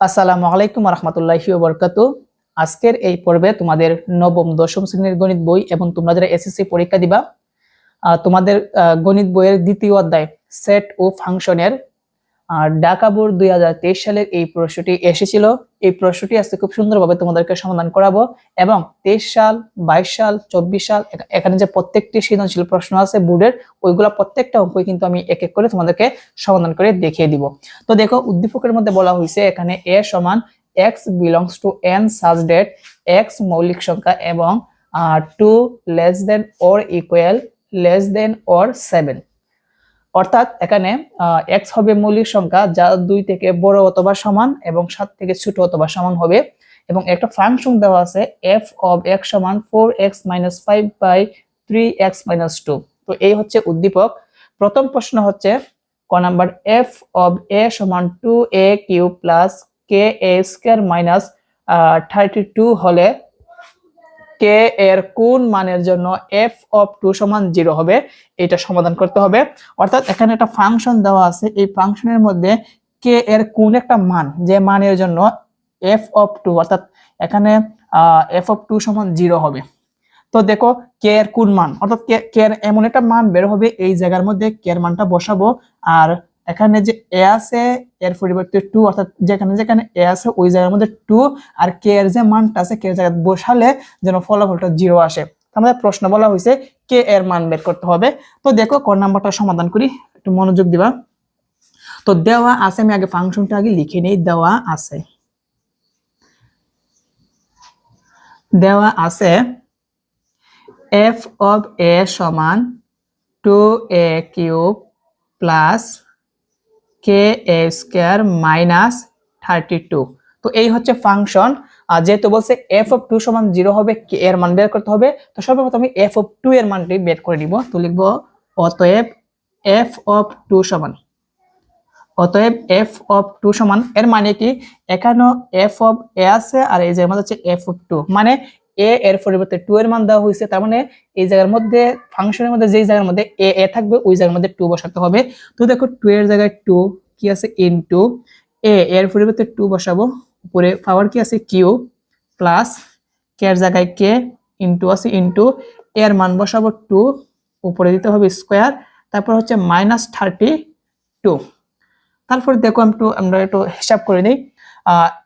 আসসালামু আলাইকুম রহমতুল্লাহি বরকাত আজকের এই পর্বে তোমাদের নবম, দশম শ্রেণির গণিত বই এবং তোমরা যারা এসএসসি পরীক্ষা দিবা তোমাদের গণিত বইয়ের দ্বিতীয় অধ্যায় সেট ও ফাংশনের আর ঢাকা বোর্ড দুই হাজার তেইশ সালের এই প্রশ্নটি এসেছিল। এই প্রশ্নটি আজকে খুব সুন্দরভাবে তোমাদেরকে সমাধান করাবো এবং তেইশ সাল, বাইশ সাল, চব্বিশ সাল এখানে যে প্রত্যেকটি সৃজনশীল প্রশ্ন আছে বোর্ডের, ওইগুলা প্রত্যেকটা অঙ্কই কিন্তু আমি এক এক করে তোমাদেরকে সমাধান করে দেখিয়ে দিব। তো দেখো, উদ্দীপকের মধ্যে বলা হয়েছে এখানে এ সমান x belongs to N such that x মৌলিক সংখ্যা এবং two less than or equal less than or seven অর্থাৎ এখানে এক্স হবে মৌলিক সংখ্যা যা দুই থেকে বড় অথবা সমান এবং সাত থেকে ছোট অথবা সমান হবে। এবং একটা ফাংশন দেওয়া আছে এফ অফ এক্স সমান four x minus five by three x minus two তো এই হচ্ছে উদ্দীপক। প্রথম প্রশ্ন হচ্ছে, ক নাম্বার এফ অফ এ সমান two a cube plus k a square minus thirty two হলে কে এর কোন মানের জন্য এফ অফ টু সমান জিরো হবে, এটা সমাধান করতে হবে। অর্থাৎ এখানে একটা ফাংশন দেওয়া আছে, এই ফাংশনের মধ্যে কে এর কোন একটা মান, যে মানের জন্য এফ অফ টু অর্থাৎ এখানে এফ অফ টু সমান জিরো হবে। তো দেখো কে এর কোন মান, অর্থাৎ কে এর এমন একটা মান বের হবে, এই জায়গার মধ্যে কে এর মানটা বসাবো, আর এখানে যে এ আছে, এর পরিবর্তে টু অর্থাৎ যেখানে যেখানে এ আছে, ওই জায়গার মধ্যে টু আর কে এর যে মানটা আছে, কে এর জায়গায় বসালে যেন ফলাফলটা জিরো আসে। আমাদের প্রশ্ন বলা হয়েছে, কে এর মান বের করতে হবে? তো দেখো কোন নাম্বারটা সমাধান করি, একটু মনোযোগ দিবা। তো দেওয়া আছে, আমি আগে ফাংশনটা আগে লিখে নেই, দেওয়া আছে। দেওয়া আছে এফ অফ এ সমান two a cube plus k a square minus thirty two তো এই হচ্ছে ফাংশন যেহেতু বলছে এফ অফ টু সমান জিরো হবে কে এর মান বের করতে হবে, তো সর্বপ্রথম এফ অফ টু এর মানটি বের করে নিব। তো লিখব অতএব এফ অফ টু সমান, অতএব এফ অফ টু সমান, এর মানে কি? এখানেও এফ অফ এ আছে, আর এই যে মধ্যে হচ্ছে এফ অফ টু মানে এ এর পরিবর্তে টু এর মান দেওয়া হয়েছে। তার মানে এই জায়গার মধ্যে ফাংশনের মধ্যে যেই জায়গার মধ্যে এ এ থাকবে, ওই জায়গার মধ্যে টু বসাতে হবে। তো দেখো টু এর জায়গায় টু কি আছে? ইন টু এ এর পরিবর্তে টু বসাবো। উপরে পাওয়ার কি আছে? কিউ প্লাস কে এর জায়গায় কে ইনটু আছে ইনটু এর মান বসাবো টু উপরে দিতে হবে স্কোয়ার তারপর হচ্ছে মাইনাস থার্টি টু তারপর দেখো একটু, আমরা একটু হিসাব করে নিই।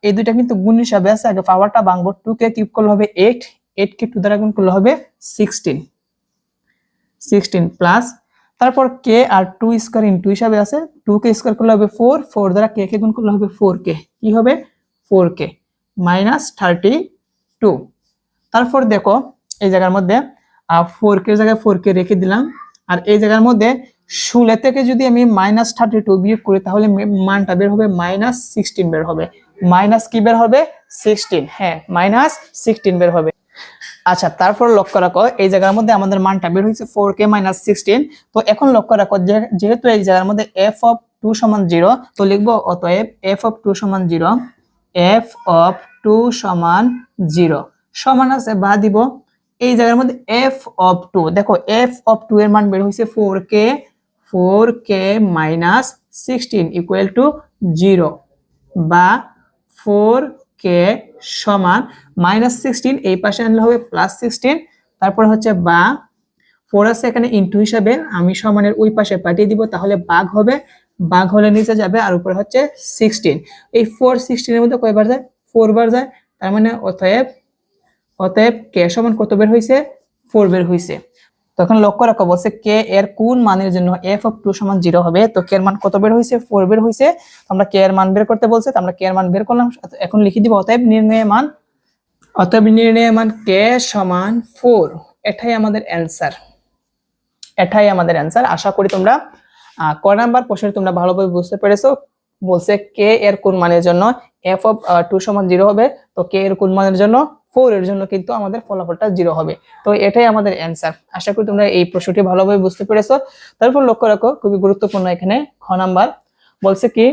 এই দুইটা কিন্তু গুণ হিসাবে আছে। আগে পাওয়ারটা ভাঙবো টু কে কিউব করলে হবে এইট এইট কে টু দ্বারা গুণ করলে হবে সিক্সটিন সিক্সটিন প্লাস তারপর কে আর টু স্কোয়ার ইন্টু হিসাবে আছে। টু কে স্কোয়ার করলে হবে ফোর ফোর দ্বারা কে কে গুণ করলে হবে ফোর কে কি হবে? Four k minus thirty two তারপর দেখো, এই জায়গার মধ্যে ফোর কে জায়গায় ফোর কে রেখে দিলাম। আর এই জায়গার মধ্যে ষোলো থেকে যদি আমি মাইনাস থার্টি টু বিয়োগ করি, তাহলে মানটা বের হবে মাইনাস সিক্সটিন বের হবে। মাইনাস কি বের হবে? সিক্সটিন হ্যাঁ মাইনাস সিক্সটিন বের হবে। আচ্ছা তারপর লক্ষ্য রাখো, এই জায়গার মধ্যে আমাদের মানটা বের হয়েছে ফোর কে মাইনাস সিক্সটিন তো এখন লক্ষ্য রাখো যেহেতু এই জায়গার মধ্যে এফ অফ টু সমান জিরো তো লিখব অতএব এফ অফ টু সমান জিরো এফ অফ টু সমান জিরো সমান আছে, বা দিব এই জায়গার মধ্যে এফ অফ টু দেখো এফ অফ টু এর মান বের হয়েছে four k four k minus sixteen equal to zero বা ফোর কে সমান মাইনাস সিক্সটিন এই পাশে আনলে হবে প্লাস সিক্সটিন তারপর হচ্ছে বা। ফোর আছে এখানে ইন্টু হিসাবে, আমি সমানের ওই পাশে পাঠিয়ে দিব, তাহলে বাঘ হবে, বাঘ হলে নিচে যাবে, আর উপরে হচ্ছে সিক্সটিন এই ফোর সিক্সটিনের মধ্যে কয়বার যায়? ফোর বার যায়, তার মানে অতএব অতএব কে সমান কত বের হয়েছে ফোর বের হয়েছে তখন লক্ষ্য রাখো, বলছে কে এর কোন মানের জন্য এফ অফ টু সমান জিরো হবে? তো কে এর মান কত বের হয়েছে? ফোর বের হয়েছে। আমরা কে এর মান বের করতে বলছে, তো আমরা কে এর মান বের করলাম। এখন লিখে দিব, অতএব নির্ণয় মান, অতএব নির্ণয় মান কে সমান ফোর এটাই আমাদের অ্যান্সার এটাই আমাদের অ্যান্সার আশা করি তোমরা ক নাম্বার প্রশ্ন তোমরা ভালোভাবে বুঝতে পেরেছ। বলছে কে এর কোন মানের জন্য এফ অফ টু সমান জিরো হবে? তো কে এর কোন মানের জন্য? ফোর এর জন্য কিন্তু আমাদের ফলাফলটা জিরো হবে। তো এটাই আমাদের অ্যান্সার আশা করি তোমরা এই প্রশ্নটি ভালোভাবে বুঝতে পেরেছ। তারপর লক্ষ্য রাখো, খুবই গুরুত্বপূর্ণ এখানে খ নাম্বার। বলছে কি,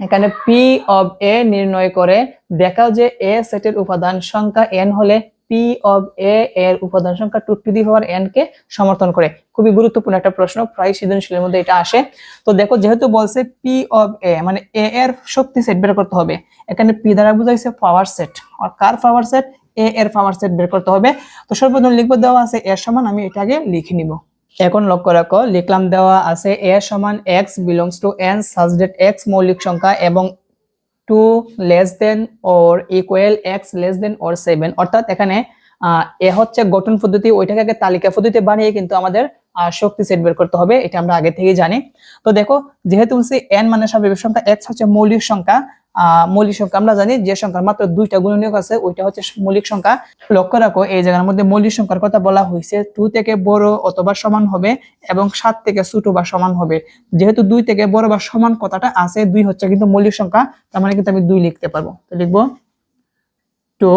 এখানে পি অব এ নির্ণয় করে দেখাও যে এ সেটের উপাদান সংখ্যা এন হলে পি অফ এ এর উপাদান সংখ্যা two to the power n কে সমর্থন করে। খুবই গুরুত্বপূর্ণ একটা প্রশ্ন, প্রায় সৃজনশীলের মধ্যে এটা আসে। তো দেখো, যেহেতু বলছে পি অফ এ মানে এ এর শক্তি সেট বের করতে হবে, এখানে পি দ্বারা বোঝাইছে পাওয়ার সেট আর কার পাওয়ার সেট এ এর পাওয়ার সেট বের করতে হবে। তো সর্বপ্রথম লিখব, দেওয়া আছে এর সমান, আমি এটা আগে লিখে নিব। এখন লক্ষ্য রাখো, লিখলাম দেওয়া আছে এ সমান x belongs to N such that x মৌলিক সংখ্যা এবং two less than or equal x less than or seven অর্থাৎ এখানে এ হচ্ছে গঠন পদ্ধতি, ওইটাকে আগে তালিকা পদ্ধতিতে বানিয়ে কিন্তু আমাদের শক্তি সেট বের করতে হবে, এটা আমরা আগে থেকেই জানি। তো দেখো, যেহেতু বলছি এন মানে স্বাভাবিক সংখ্যা এক্স হচ্ছে মৌলিক সংখ্যা মৌলিক সংখ্যা আমরা জানি যে সংখ্যার মাত্র দুইটা গুণনীয়ক আছে, ওইটা হচ্ছে মৌলিক সংখ্যা। লক্ষ্য রাখো, এই জায়গার মধ্যে মৌলিক সংখ্যার কথা বলা হয়েছে, টু থেকে বড় অথবা সমান হবে এবং সাত থেকে ছোট বা সমান হবে। যেহেতু দুই থেকে বড় বা সমান কথাটা আছে, দুই হচ্ছে কিন্তু মৌলিক সংখ্যা, তার মানে কিন্তু আমি দুই লিখতে পারব। তো লিখব টু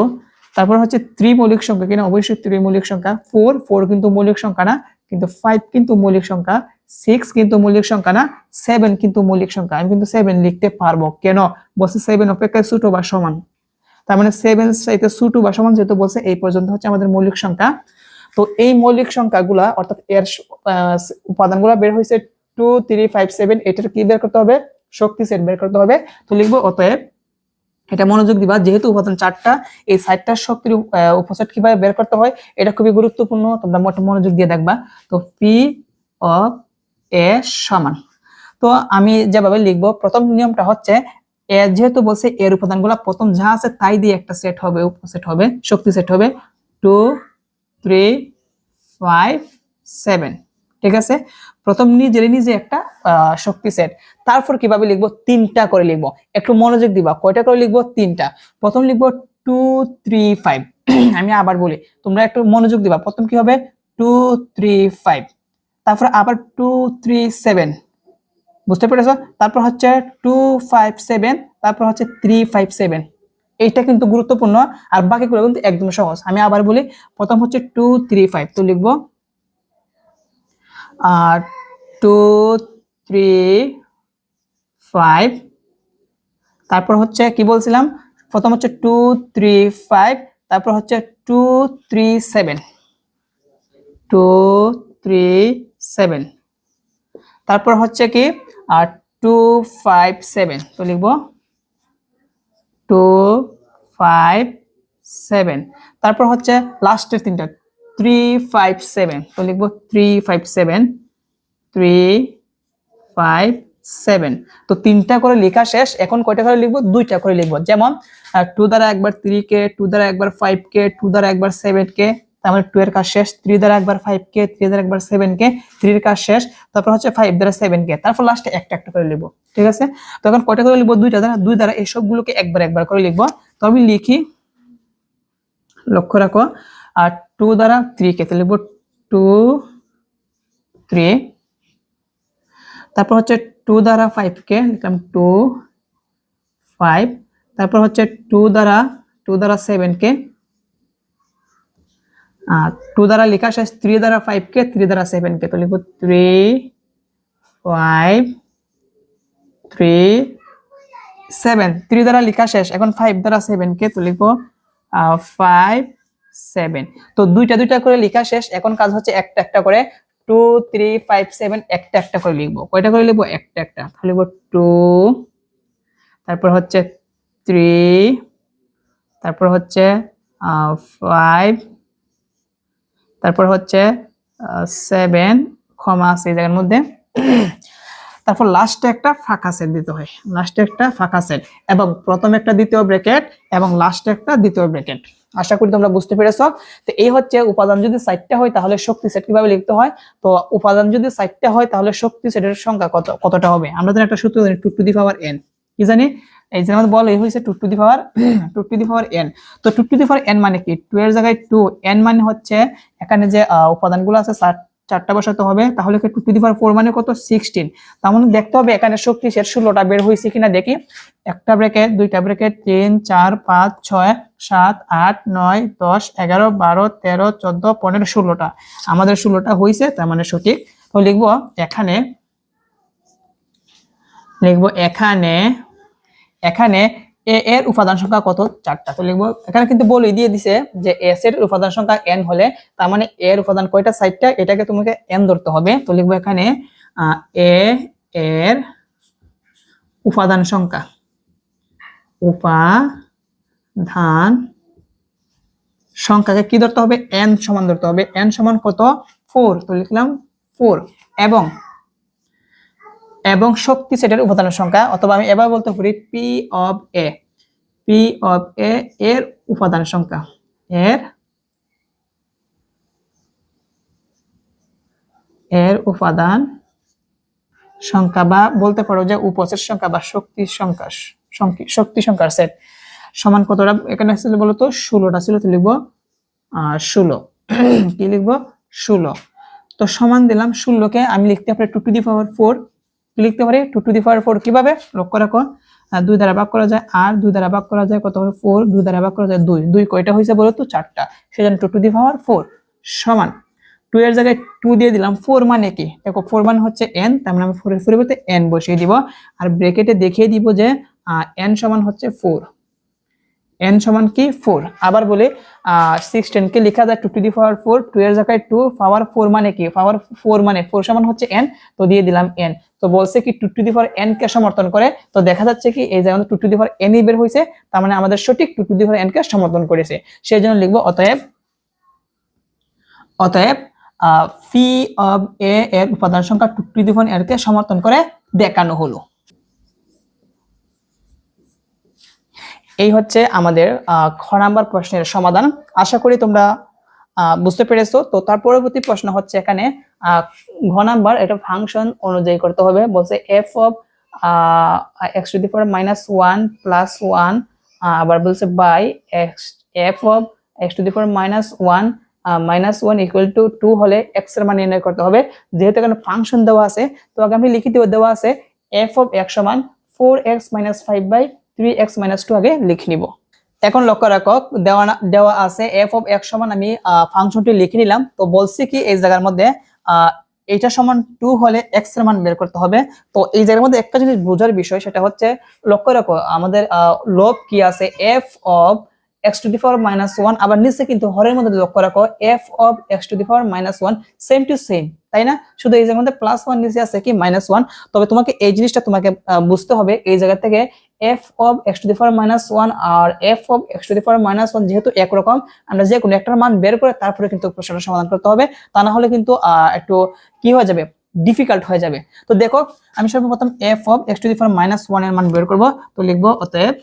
তারপর হচ্ছে ত্রিমৌলিক সংখ্যা, কিনা অবশ্যই ত্রিমৌলিক সংখ্যা? ফোর ফোর কিন্তু মৌলিক সংখ্যা না। কিন্তু ফাইভ কিন্তু মৌলিক সংখ্যা সিক্স কিন্তু মৌলিক সংখ্যা না সেভেন কিন্তু মৌলিক সংখ্যা। আমি কিন্তু সেভেন লিখতে পারব। কেন? বলছে সেভেন অপেক্ষায় ছোট বা সমান। তার মানে সেভেন চাইতে ছোট বা সমান যেহেতু বলছে, এই পর্যন্ত হচ্ছে আমাদের মৌলিক সংখ্যা। তো এই মৌলিক সংখ্যাগুলা, অর্থাৎ এর উপাদানগুলো বের হয়েছে টু থ্রি ফাইভ সেভেন এটার কি বের করতে হবে? শক্তি সেট বের করতে হবে। তো লিখব অতএব এটা মনোযোগ দিবা। যেহেতু উপাদান চারটা, এই চারটার শক্তির উপসেট কীভাবে বের করতে হয়, এটা খুবই গুরুত্বপূর্ণ। তোমরা মোটা মনোযোগ দিয়ে দেখবা। তো পি অফ এ সমান। তো আমি যেভাবে লিখব, প্রথম নিয়মটা হচ্ছে, এ যেহেতু বলছে এর উপাদানগুলো প্রথম যা আছে তাই দিয়ে একটা সেট হবে, উপসেট হবে, শক্তি সেট হবে। টু থ্রি ফাইভ সেভেন ঠিক আছে? প্রথম নিজেরই নিজে একটা শক্তি সেট তারপর কীভাবে লিখব? তিনটা করে লিখব। একটু মনোযোগ দিবা। কয়টা করে লিখব? তিনটা। প্রথম লিখব টু থ্রি ফাইভ আমি আবার বলি, তোমরা একটু মনোযোগ দিবা। প্রথম কি হবে? টু থ্রি ফাইভ তারপর আবার টু থ্রি সেভেন বুঝতে পেরেছ? তারপর হচ্ছে টু ফাইভ সেভেন তারপর হচ্ছে থ্রি ফাইভ সেভেন এইটা কিন্তু গুরুত্বপূর্ণ, আর বাকিগুলো কিন্তু একদম সহজ। আমি আবার বলি, প্রথম হচ্ছে টু থ্রি ফাইভ তো লিখব আর টু থ্রি ফাইভ তারপর হচ্ছে কি বলছিলাম? প্রথম হচ্ছে টু থ্রি ফাইভ তারপর হচ্ছে two three seven two three seven তারপর হচ্ছে কি? আর টু ফাইভ সেভেন তো লিখব। টু ফাইভ সেভেন তারপর হচ্ছে লাস্টের তিনটা। থ্রি ফাইভ সেভেন তো লিখব three five seven three five seven তো তিনটা করে লেখা শেষ, এখন কয়টা করে লিখব? দুইটা করে লিখব। যেমন টু দ্বারা একবার থ্রি কে টু দ্বারা একবার ফাইভ কে টু দ্বারা একবার সেভেন কে তারপরে টু এর কাজ শেষ। থ্রি দ্বারা একবার ফাইভ কে থ্রি দ্বারা একবার সেভেন কে থ্রির কাজ শেষ। তারপর হচ্ছে ফাইভ দ্বারা সেভেন কে। তারপর লাস্টে একটা একটা করে লিখব। ঠিক আছে? তো এখন কয়টা করে লিখব? দুইটা দ্বারা। দুই দ্বারা এই সবগুলোকে একবার একবার করে লিখব। তো আমি লিখি, লক্ষ্য রাখো। আর টু দ্বারা থ্রি কে তো লিখব টু থ্রি তারপর হচ্ছে টু দ্বারা ফাইভ কে, লিখলাম টু ফাইভ তারপর হচ্ছে টু দ্বারা টু দ্বারা সেভেন কে। আর টু দ্বারা লেখা শেষ থ্রি দ্বারা ফাইভ কে থ্রি দ্বারা সেভেন কে। তো লিখব three five three seven three দ্বারা লেখা শেষ, এখন ফাইভ দ্বারা সেভেন কে, তো লিখব ফাইভ সেভেন তো দুইটা দুইটা করে লেখা শেষ। এখন কাজ হচ্ছে একটা একটা করে। টু থ্রি ফাইভ সেভেন একটা একটা করে লিখব। কয়টা করে লিখব? একটা একটা। তাহলে লিখব টু তারপর হচ্ছে থ্রি তারপর হচ্ছে ফাইভ তারপর হচ্ছে সেভেন ক্ষমা আছে এই জায়গার মধ্যে। তারপর লাস্টে একটা ফাঁকা সেট দিতে হয়। লাস্টে একটা ফাঁকা সেট এবং প্রথম একটা দ্বিতীয় ব্র্যাকেট এবং লাস্টে একটা দ্বিতীয় ব্র্যাকেট আশা করি তোমরা বুঝতে পেরেছ। তো এই হচ্ছে উপাদান যদি সাইটটা হয়, তাহলে শক্তি সেট কীভাবে লিখতে হয়? তো উপাদান যদি সাইটটা হয়, তাহলে শক্তি সেটের সংখ্যা কত, কতটা হবে? আমরা জানি একটা সূত্র জানি two to the power n কি জানি? এই যে আমাদের বল এই হয়েছে two to the power, two to the power n তো two to the power n মানে কি? টু এর জায়গায় টু এন মানে হচ্ছে এখানে যে উপাদানগুলো আছে চারটা বসাতে হবে, তাহলে two to the power four মানে কত? সিক্সটিন তার মানে দেখতে হবে এখানে শক্তি সেট ষোলোটা বের হয়েছে কিনা দেখি। একটা ব্র্যাকেট দুইটা ব্র্যাকেট তিন, চার, পাঁচ, ছয়, সাত, আট, নয়, দশ, এগারো, বারো, তেরো, চোদ্দ, পনেরো, ষোলোটা। আমাদের ষোলোটা হয়েছে, তার মানে সঠিক। তো লিখব এখানে লিখব এখানে এখানে এ এর উপাদান সংখ্যা কত? চারটা। তো লিখব, এখানে কিন্তু বলে, দিয়ে দিছে যে এস এর উপাদান সংখ্যা এন হলে তার মানে এ এর উপাদান কয়টা? সাইডটা এটাকে তোমাকে এন ধরতে হবে। তো লিখব এখানে এ এর উপাদান সংখ্যা। উপাদান সংখ্যাকে কি ধরতে হবে? এন সমান ধরতে হবে। এন সমান কত? ফোর তো লিখলাম ফোর এবং এবং শক্তি সেটের উপাদানের সংখ্যা, অথবা আমি এবার বলতে পারি P of A P of A এর উপাদান সংখ্যা। এর এর উপাদান সংখ্যা বা বলতে পারো যে উপসেট সংখ্যা বা শক্তির সংখ্যা শক্তি সংখ্যার সেট। সমান কতটা? এখানে ছিল বলতো ষোলোটা ছিল, তো লিখব ষোলো। কি লিখব? ষোলো। তো সমান দিলাম ষোলোকে, আমি লিখতে পারি two to the power four কি লিখতে পারি two to the power four কীভাবে? লক্ষ্য রাখো দুই দ্বারা ভাগ করা যায় আর দুই দ্বারা ভাগ করা যায় কত? হবে ফোর দুই দ্বারা ভাগ করা যায় দুই। দুই কয়টা হয়েছে বলো তো? চারটা। সেজন্য two to the power four সমান। টু এর জায়গায় টু দিয়ে দিলাম। ফোর মানে কি? দেখো ফোর মান হচ্ছে এন তার মানে আমি ফোরের বলতে এন বসিয়ে দিব। আর ব্রেকেটে দেখিয়ে দিব যে এন সমান হচ্ছে ফোর এন সমান কি? ফোর আবার বলি সিক্স টেন কে লেখা যায় two to the power four two এর জায়গায় টু পাওয়ার ফোর মানে কি? পাওয়ার ফোর মানে ফোর সমান হচ্ছে এন তো দিয়ে দিলাম এন তো বলছে কি two to the power N কে সমর্থন করে, তো দেখা যাচ্ছে কি, এই জায়গায় টু টু দি পাওয়ার এনই বের হয়েছে, তার মানে আমাদের সঠিক two to the power N কে সমর্থন করেছে। সেই জন্য লিখব, অতএব অতএব ফি অফ এ এর উপাদান সংখ্যা two to the power N কে সমর্থন করে দেখানো হলো। এই হচ্ছে আমাদের খ নাম্বার প্রশ্নের সমাধান। আশা করি তোমরা বুঝতে পেরেছ। তো তার পরবর্তী প্রশ্ন হচ্ছে এখানে ঘ নাম্বার, এটা ফাংশন অনুযায়ী করতে হবে। বলছে F of X to the power minus one plus one আবার বলছে by X F of X to the power minus one minus one equal to two হলে এক্সের মান নির্ণয় করতে হবে। যেহেতু এখানে ফাংশন দেওয়া আছে, তো আগে আমি লিখিত দেওয়া আছে এফ অফ এক্স সমান four X minus five by three X minus two আগে লিখে নিব। এখন লক্ষ্য রাখো, দেওয়া দেওয়া আছে এফ অফ এক্স সমান আমি ফাংশনটি লিখে নিলাম। তো বলছি কি, এই জায়গার মধ্যে এইটা সমান টু হলে এক্সের মান বের করতে হবে। তো এই জায়গার মধ্যে একটা জিনিস বোঝার বিষয়, সেটা হচ্ছে, লক্ষ্য রাখো, আমাদের লব কি আছে? F of X to the power minus one আবার নিচে কিন্তু হরের মধ্যে লক্ষ্য রাখো F of X to the power minus one same to same তাই না? শুধু এই জায়গার মধ্যে প্লাস ওয়ান নিচে আছে কি? মাইনাস ওয়ান তবে তোমাকে এই জিনিসটা তোমাকে বুঝতে হবে, এই জায়গা থেকে F of X to the power minus one R F of X to the power minus one যেহেতু একরকম, আমরা যে কোনো একটার মান বের করে তারপরে কিন্তু প্রশ্নটা সমাধান করতে হবে। তা না হলে কিন্তু একটু কি হয়ে যাবে? ডিফিকাল্ট হয়ে যাবে। তো দেখো, আমি সর্বপ্রথম F of X to the minus ওয়ানের মান বের করব। তো লিখব, অতএব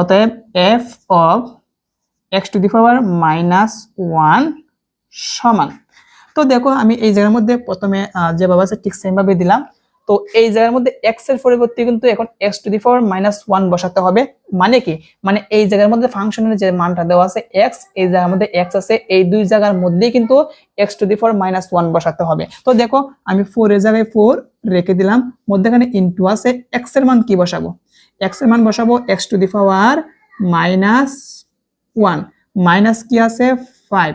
অতএব F of X to the power minus one সমান। তো দেখো আমি এই জায়গার মধ্যে প্রথমে যেভাবে আছে, ঠিক সেম ভাবে দিলাম। তো এই জায়গার মধ্যে এক্সের পরিবর্তে কিন্তু এখন X to the power minus one বসাতে হবে। মানে কি? মানে এই জায়গার মধ্যে ফাংশনের যে মানটা দেওয়া আছে এক্স এই জায়গার মধ্যে এক্স আছে। এই দুই জায়গার মধ্যেই কিন্তু X to the power minus one বসাতে হবে। তো দেখো, আমি ফোর এর জায়গায় ফোর রেখে দিলাম। মধ্যেখানে ইনটু আছে এক্সের মান কি বসাবো? এক্সের মান বসাবো X to the power minus one minus কি আছে? ফাইভ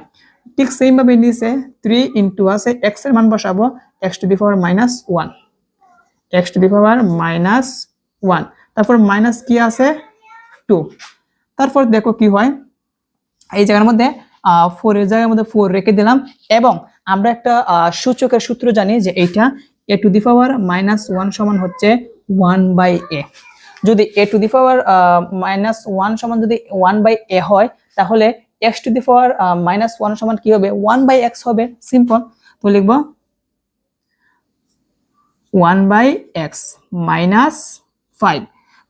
ঠিক সেম ভাবে নিচে থ্রি ইন্টু আছে এক্সের মান বসাবো X to the power minus one X to the power minus one তারপর মাইনাস কি আছে? টু তারপর দেখো কি হয়, এই জায়গার মধ্যে ফোর এর জায়গার মধ্যে ফোর রেখে দিলাম, এবং আমরা একটা সূচকের সূত্র জানি যে এইটা A to the power minus one সমান হচ্ছে ওয়ান বাই এ যদি A to the power minus one সমান যদি ওয়ান বাই এ হয়, তাহলে X to the power minus one সমান কি হবে? ওয়ান বাই এক্স হবে। সিম্পল তো লিখব one by X minus five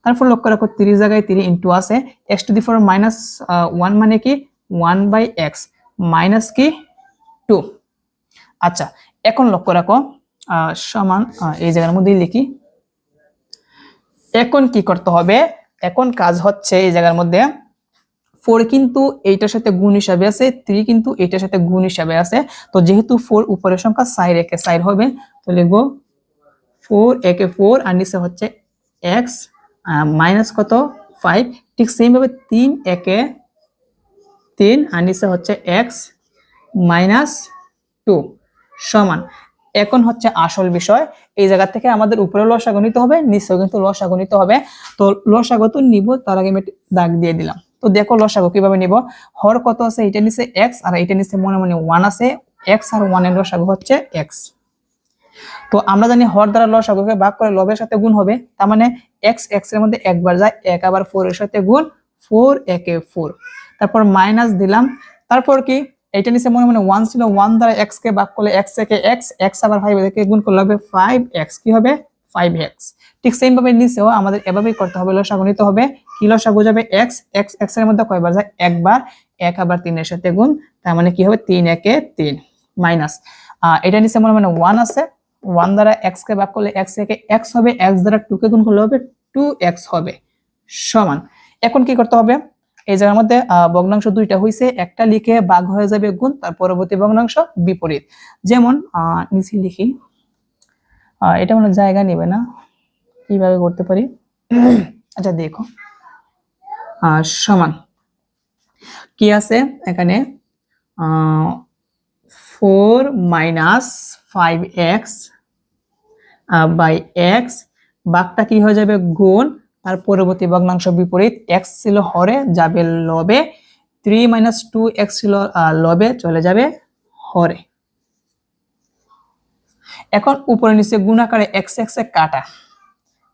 তারপর লক্ষ্য রাখো, তিরিশ জায়গায় তিরিশ ইন্টু আছে। X to the power minus one মানে কি? ওয়ান বাই এক্স মাইনাস কি? টু আচ্ছা এখন লক্ষ্য রাখো সমান এই জায়গার মধ্যেই লিখি। এখন কি করতে হবে? এখন কাজ হচ্ছে এই জায়গার মধ্যে ফোর কিন্তু এইটার সাথে গুণ হিসাবে আছে থ্রি কিন্তু এইটার সাথে গুণ হিসাবে আছে। তো যেহেতু ফোর উপরের সংখ্যা সাইড একে সাইড হবে, তো লিখব ফোর একে ফোর আর নিচে হচ্ছে এক্স মাইনাস কত? ফাইভ ঠিক সেম ভাবে তিন একে তিন, আর নিচে হচ্ছে এক্স মাইনাস টু সমান। এখন হচ্ছে আসল বিষয়, এই জায়গা থেকে আমাদের উপরে লসাগু নিতে হবে, নিচেও কিন্তু লসাগু নিতে হবে। তো লসাগু তো নিব, তার আগে আমি দাগ দিয়ে দিলাম। তো দেখো লসাগু কীভাবে নিব? হর কত আছে? এটা নিচে এক্স আর এটা নিচে মনে মনে ওয়ান আছে। এক্স আর ওয়ানের লসাগু হচ্ছে এক্স তো আমরা জানি হর দ্বারা লসাগুকে ভাগ করে লবের সাথে গুণ হবে। তার মানে এক্স এক্সের মধ্যে একবার যায়, এক আবার ফোর এর সাথে গুণ ফোর একে ফোর তারপর মাইনাস দিলাম। তারপর কি? এটা নিচে মনে মনে ওয়ান ছিল। ওয়ান দ্বারা এক্স কে ভাগ করলে এক্স একে এক্স এক্স আবার ফাইভ একে গুণ করলে হবে ফাইভ এক্স কি হবে? ফাইভ এক্স ঠিক সেম ভাবে নিচেও আমাদের এভাবেই করতে হবে লসাগু নিতে হবে কি? লসাগু যাবে এক্স এক্স এক্সের মধ্যে কয়বার যায়? একবার, এক আবার তিনের সাথে গুণ, তার মানে কি হবে? তিন একে তিন মাইনাস এটা নিচে মনে মনে ওয়ান আছে। ওয়ান দ্বারা এক্স কে ভাগ করলে এক্স একে এক্স হবে এক্স দ্বারা টু কে গুণ করলে হবে টু এক্স হবে, সমান। এখন কি করতে হবে? এই জায়গার মধ্যে ভগ্নাংশ দুইটা হয়েছে একটা লিখে ভাগ হয়ে যাবে গুণ, তার পরবর্তী ভগ্নাংশ বিপরীত। যেমন নিচে লিখি এটা কোনো জায়গা নেবে না। কীভাবে করতে পারি? আচ্ছা দেখো। সমান। কি আছে এখানে? Four minus five X by X বাঘটা কি হয়ে যাবে? গুণ। তার পরবর্তী ভগ্নাংশ বিপরীত এক্স ছিল হরে, যাবে লবে। থ্রি মাইনাস টু এক্স ছিল লবে, চলে যাবে হরে। এখন উপরে নিচে গুণাকারে এক্স এক্স কাটা।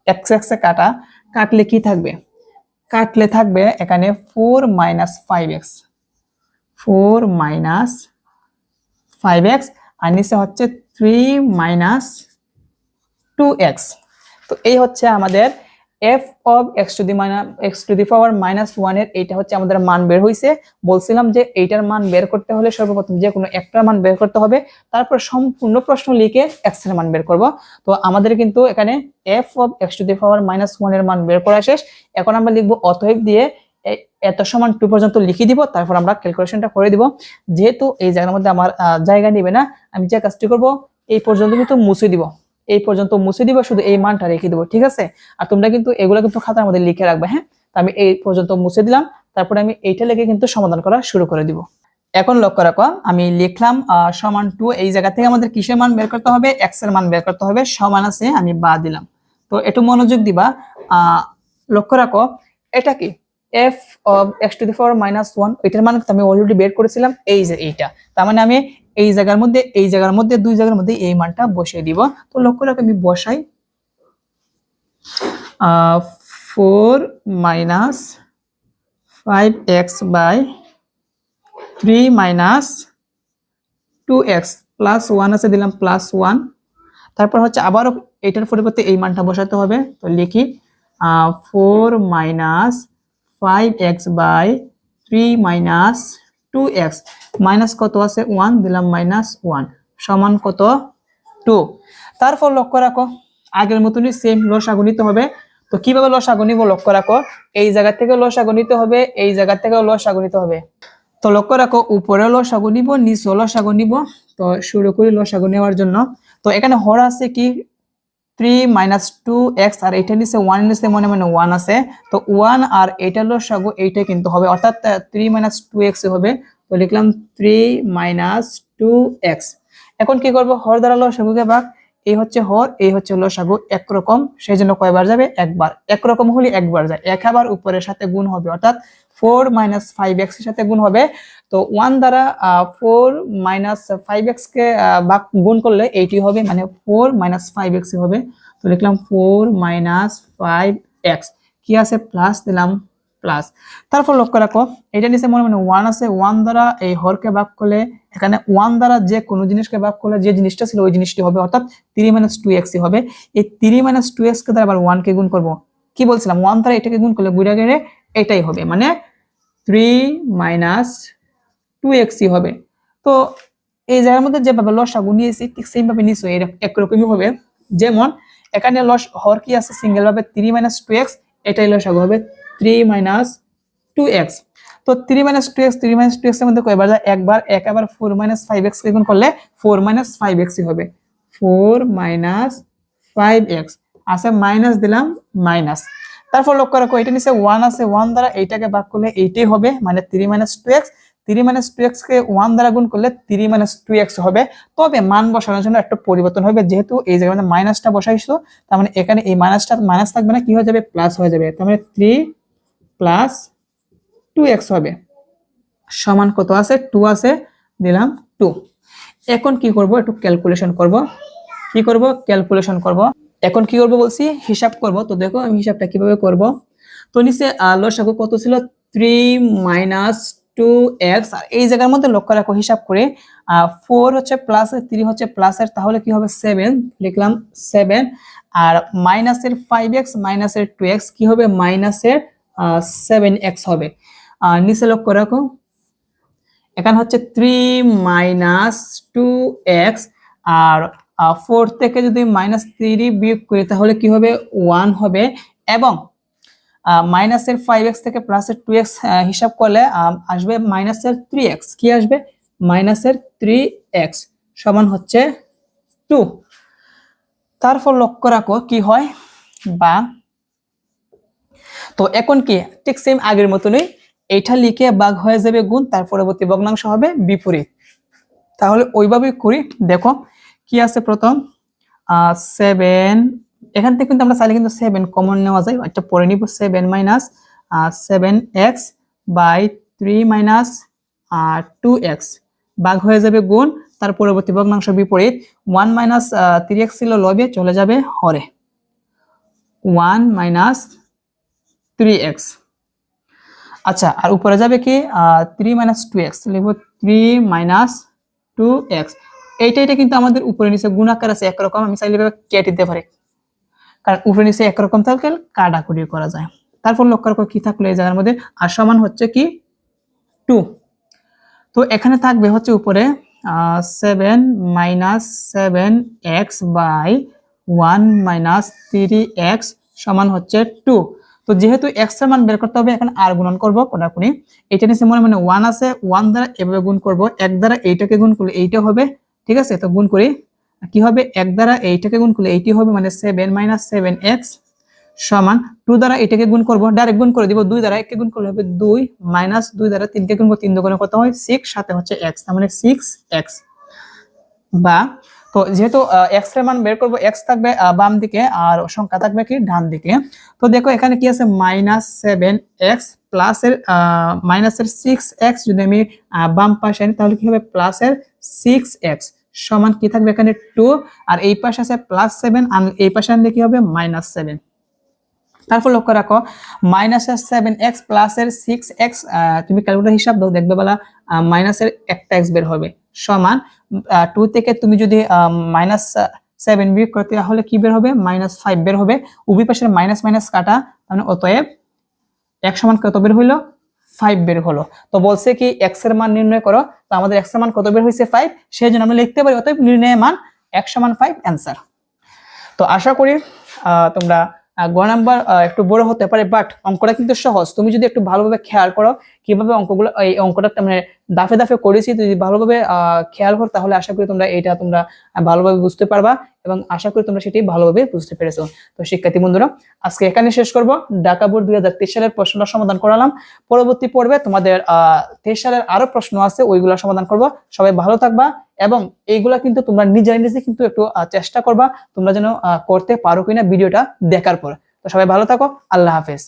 এক্স এক্স কাটা, কাটলে কি থাকবে? কাটলে থাকবে এখানে four minus five X four minus five X আর নিচে হচ্ছে থ্রি মাইনাস টু এক্স তো এই হচ্ছে আমাদের F of X to the minus X to the power minus ওয়ানের এইটা হচ্ছে আমাদের মান বের হয়েছে বলছিলাম যে এইটার মান বের করতে হলে সর্বপ্রথম যে কোনো একটার মান বের করতে হবে, তারপর সম্পূর্ণ প্রশ্ন লিখে এক্সের মান বের করব। তো আমাদের কিন্তু এখানে F of X to the power minus ওয়ানের মান বের করা শেষ। এখন আমরা লিখব অতএব দিয়ে এত সমান টু পর্যন্ত লিখে দিব, তারপর আমরা ক্যালকুলেশনটা করে দিব। যেহেতু এই জায়গার মধ্যে আমার জায়গা নিবে না, আমি যে কাজটি করব, এই পর্যন্ত কিন্তু মুছে দিব। এই পর্যন্ত মুছে দিব, শুধু এই মানটা রেখে দিব, ঠিক আছে? আর তোমরা কিন্তু এগুলো কিন্তু খাতার মধ্যে লিখে রাখবে হ্যাঁ? আমি এই পর্যন্ত মুছে দিলাম, তারপরে আমি এইটা লিখে কিন্তু সমাধান করা শুরু করে দিব। এখন লক্ষ্য রাখো, আমি লিখলাম সমান টু, এই জায়গা থেকে আমাদের কিসের মান বের করতে হবে? এক্সের মান বের করতে হবে, সমান আছে, আমি বা দিলাম। তো একটু মনোযোগ দিবা লক্ষ্য রাখো, এটা কি? F of X to the power minus one এটার মান আমি অলরেডি বের করেছিলাম, এই যে এইটা। তার মানে আমি এই জায়গার মধ্যে, এই জায়গার মধ্যে, দুই জায়গার মধ্যে এই মানটা বসিয়ে দিব। তো লক্ষ্য রাখো, আমি বসাই। Four minus five X by three minus two X plus one আছে, দিলাম প্লাস ওয়ান তারপর হচ্ছে আবারও এটার পরিবর্তে এই মানটা বসাতে হবে। তো লিখি four minus five X by three minus two X minus কত আছে? ওয়ান দিলাম মাইনাস ওয়ান সমান কত? টু তারপর লক্ষ্য রাখো, আগের মতনই সেম লসাগু নিতে হবে। তো কীভাবে লসাগু নিব? লক্ষ্য রাখো, এই জায়গা থেকে লসাগু নিতে হবে, এই জায়গা থেকে লসাগু নিতে হবে। তো লক্ষ্য রাখো উপরে লসাগু নিব নিচে লসাগু নিব। তো শুরু করি লসাগু নেওয়ার জন্য। তো এখানে হর আছে কি? থ্রি মাইনাস টু এক্স আর এইটা নিচে ওয়ান নিচে মনে মনে ওয়ান আছে। তো ওয়ান আর এইটা লসাগু এইটা কিন্তু হবে। অর্থাৎ থ্রি মাইনাস টু এক্স হবে। তো লিখলাম থ্রি মাইনাস টু এক্স এখন কি করব? হর দ্বারা লসাগুকে ভাগ এই হচ্ছে হর এই হচ্ছে লসাগু একরকম সেই জন্য কয়বার যাবে? একবার। একরকম হলে একবার যায়। এক আবার উপরের সাথে গুণ হবে, অর্থাৎ ফোর মাইনাস ফাইভ এক্সের সাথে গুণ হবে। তো ওয়ান দ্বারা ফোর মাইনাস ফাইভ এক্স কে ভাগ গুণ করলে এইটি হবে মানে ফোর মাইনাস ফাইভ এক্স হবে। তো লিখলাম ফোর মাইনাস ফাইভ এক্স কি আছে? প্লাস দিলাম প্লাস তারপর লক্ষ্য রাখো, এটা নিচে মনে মনে ওয়ান আছে ওয়ান দ্বারা এই হরকে ভাগ করলে এখানে ওয়ান দ্বারা যে কোনো জিনিসকে ভাগ করলে যে জিনিসটা ছিল ওই জিনিসটি হবে, অর্থাৎ থ্রি মাইনাস টু এক্স হবে। এই থ্রি মাইনাস টু এক্স কে দ্বারা আবার ওয়ান কে গুণ করব। কি বলছিলাম? ওয়ান দ্বারা এটাকে গুণ করলে বুড়া গেড়ে এটাই হবে মানে থ্রি মাইনাস টু এক্সই হবে। তো এই জায়গার মধ্যে যেভাবে লসাগু নিয়েছি, ঠিক সেম ভাবে নিশ্চয়ই একরকমই হবে। যেমন এখানে লস হর কি আছে? সিঙ্গেল ভাবে থ্রি মাইনাস টু এক্স এটাই লসাগু হবে। থ্রি মাইনাস টু এক্স তো three minus two X three minus two এক্সের মধ্যে কয়বার যায়? একবার এক, আবার ফোর মাইনাস ফাইভ এক্স গুণ করলে ফোর মাইনাস ফাইভ এক্সই হবে। ফোর মাইনাস ফাইভ এক্স আছে মাইনাস দিলাম মাইনাস তারপর লক্ষ্য রাখো, এটা নিচে ওয়ান আছে ওয়ান দ্বারা এইটাকে ভাগ করলে এইটাই হবে মানে three minus two X three minus two X কে ওয়ান দ্বারা গুণ করলে থ্রি মাইনাস টু এক্স হবে। তবে মান বসানোর জন্য একটা পরিবর্তন হবে, যেহেতু এই জায়গায় মানে মাইনাসটা বসাইছো, তার মানে এখানে এই মাইনাসটা মাইনাস থাকবে না, কি হয়ে যাবে? প্লাস হয়ে যাবে। তার মানে থ্রি প্লাস টু এক্স হবে। সমান কত আছে? টু আছে, দিলাম টু এখন কি করব? একটু ক্যালকুলেশন করব। কি করব? ক্যালকুলেশন করব। এখন কি করব বলছি? হিসাব করব। তো দেখো আমি হিসাবটা কীভাবে করব? তো নিচে লসাগু কত ছিল? থ্রি মাইনাস টু এক্স আর এই জায়গার মধ্যে লক্ষ্য রাখো, হিসাব করে। ফোর হচ্ছে প্লাস থ্রি হচ্ছে প্লাসের তাহলে কি হবে? সেভেন লিখলাম সেভেন আর মাইনাসের ফাইভ এক্স মাইনাসের টু এক্স কি হবে? মাইনাসের সেভেন এক্স হবে। আর নিচে লক্ষ্য রাখো। এখানে হচ্ছে থ্রি মাইনাস টু এক্স আর ফোর থেকে যদি মাইনাস থ্রি বিয়োগ করি তাহলে কি হবে? ওয়ান হবে এবং মাইনাসের ফাইভ এক্স থেকে প্লাসের টু এক্স হিসাব করলে আসবে মাইনাসের থ্রি এক্স কি আসবে? মাইনাসের থ্রি এক্স সমান হচ্ছে টু তারপর লক্ষ্য রাখো কি হয়? বা, তো এখন কি? ঠিক সেম আগের মতনই এইটা লিখে বাঘ হয়ে যাবে গুণ, তার পরবর্তী ভগ্নাংশ হবে বিপরীত। তাহলে ওইভাবেই করি। দেখো, কি আছে প্রথম? সেভেন এখান থেকে কিন্তু আমরা চাইলে কিন্তু সেভেন কমন নেওয়া যায়। একটা পরে নিব seven minus seven X by three minus two X বাঘ হয়ে যাবে গুণ, তার পরবর্তী ভগ্নাংশ বিপরীত। ওয়ান মাইনাস থ্রি এক্স ছিল লবে, চলে যাবে হরে। ওয়ান মাইনাস থ্রি এক্স আচ্ছা আর উপরে যাবে কি? থ্রি মাইনাস টু এক্স লিখব থ্রি মাইনাস টু এক্স এইটা এটা কিন্তু আমাদের উপরে নিচে গুণাকার আছে, একরকম, আমি চাইলে কেটে দিতে পারি। কারণ উপরে নিচে একরকম থাকলে কাটাকুটি করা যায়। তারপর লক্ষ্য রাখো কি থাকল এই জায়গার মধ্যে? আর সমান হচ্ছে কি? টু তো এখানে থাকবে হচ্ছে উপরে seven minus seven X by one minus three X সমান হচ্ছে টু তো যেহেতু এক্সের মান বের করতে হবে, এখন আর গুণন করব কোনাকুনি। এটা নিচে মনে মানে ওয়ান আছে ওয়ান দ্বারা এভাবে গুণ করব। এক দ্বারা এইটাকে গুণ করলে এইটা হবে, ঠিক আছে? তো গুণ করি। কি হবে? এক দ্বারা এইটাকে গুণ করলে এইটি হবে মানে সেভেন মাইনাস সেভেন এক্স সমান টু দ্বারা এটাকে গুণ করব। ডাইরেক্ট গুণ করে দিব দুই দ্বারা একে গুণ করলে হবে দুই মাইনাস দুই দ্বারা তিনকে গুণ করব তিন দুগুণে কত হয়? সিক্স সাথে হচ্ছে এক্স তার মানে সিক্স এক্স বা তো যেহেতু এক্সের মান বের করব এক্স থাকবে বাম দিকে, আর সংখ্যা থাকবে কি ডান দিকে। তো দেখো এখানে কি আছে? মাইনাস সেভেন এক্স প্লাসের মাইনাসের সিক্স এক্স যদি আমি বাম পাশে আনি, তাহলে কি হবে? প্লাসের সিক্স এক্স সমান কি থাকবে এখানে? টু আর এই পাশে আছে প্লাস সেভেন আর এই পাশে আনলে কি হবে? মাইনাস সেভেন তারপর লক্ষ্য রাখো মাইনাসের সেভেন এক্স প্লাসের সিক্স এক্স তুমি ক্যালকুলেটর হিসাব দাও, দেখবে বেলা মাইনাসের একটা এক্স বের হবে। সমান টু থেকে তুমি যদি মাইনাস সেভেন বিয়োগ করতে তাহলে কি বের হবে? মাইনাস ফাইভ বের হবে। উভয় পাশের মাইনাস মাইনাস কাটা মানে অতএব এক সমান কত বের হইল? ফাইভ বের হলো। তো বলছে কি এক্সের মান নির্ণয় করো। তো আমাদের এক্সের মান কত বের হয়েছে ফাইভ সেই জন্য আমরা লিখতে পারি, অতএব নির্ণয়ের মান এক সমান ফাইভ অ্যান্সার তো আশা করি তোমরা গ নাম্বার একটু বড় হতে পারে বাট অঙ্কটা কিন্তু সহজ। তুমি যদি একটু ভালোভাবে খেয়াল করো, কীভাবে অঙ্কগুলো, এই অঙ্কটা মানে দাফে দাফে করেছি যদি ভালোভাবে খেয়াল করো, তাহলে আশা করি তোমরা এটা তোমরা ভালোভাবে বুঝতে পারবা এবং আশা করি তোমরা সেটি ভালোভাবে বুঝতে পেরেছ। তো শিক্ষার্থী বন্ধুরা, আজকে এখানে শেষ করব। ঢাকা বোর্ড দুই হাজার তেইশ সালের প্রশ্নটা সমাধান করালাম। পরবর্তী পর্বে তোমাদের আহ তেইশ সালের আরও প্রশ্ন আছে, ওইগুলো সমাধান করব। সবাই ভালো থাকবা এবং এইগুলা কিন্তু তোমরা নিজে নিজে কিন্তু একটু চেষ্টা করবা তোমরা যেন করতে পারো কিনা ভিডিওটা দেখার পর। তো সবাই ভালো থাকো, আল্লাহ হাফেজ।